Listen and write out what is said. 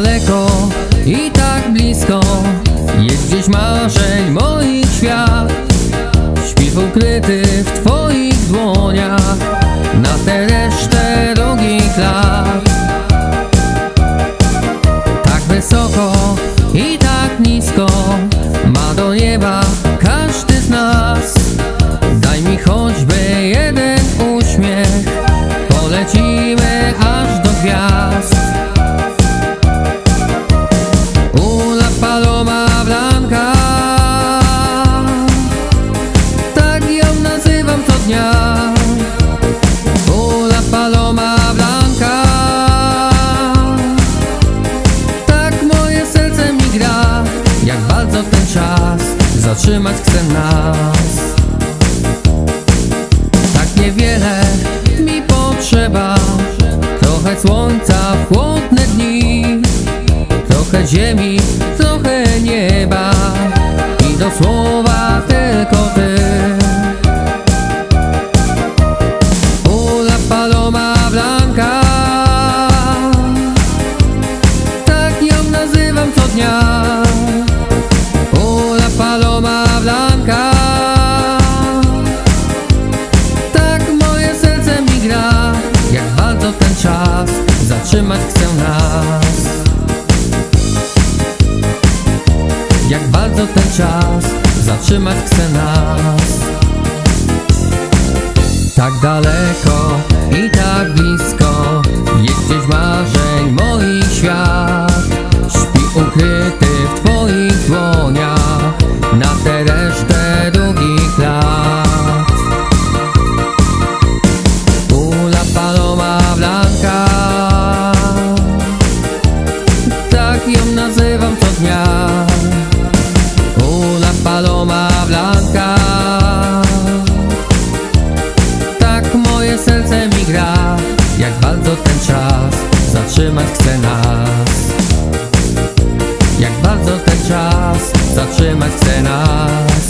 daleko i tak blisko. Jest gdzieś marzeń moich świat. Śpisz ukryty w twoich dłoniach. Na tę resztę drogich lat Tak wysoko i tak nisko Ma do nieba każdy z nas. Daj mi choćby jeden uśmiech. Polecimy bardzo ten czas. Zatrzymać chce nas. Tak niewiele mi potrzeba. Trochę słońca w chłodne dni. Trochę ziemi, trochę nieba. I do słowa tylko ty ten czas Zatrzymać chce nas. Jak bardzo ten czas Zatrzymać chce nas. Tak daleko i tak blisko Jest gdzieś marzeń moich świat. Śpi ukryty Bardzo ten czas Zatrzymać chce nas. Jak bardzo ten czas Zatrzymać chce nas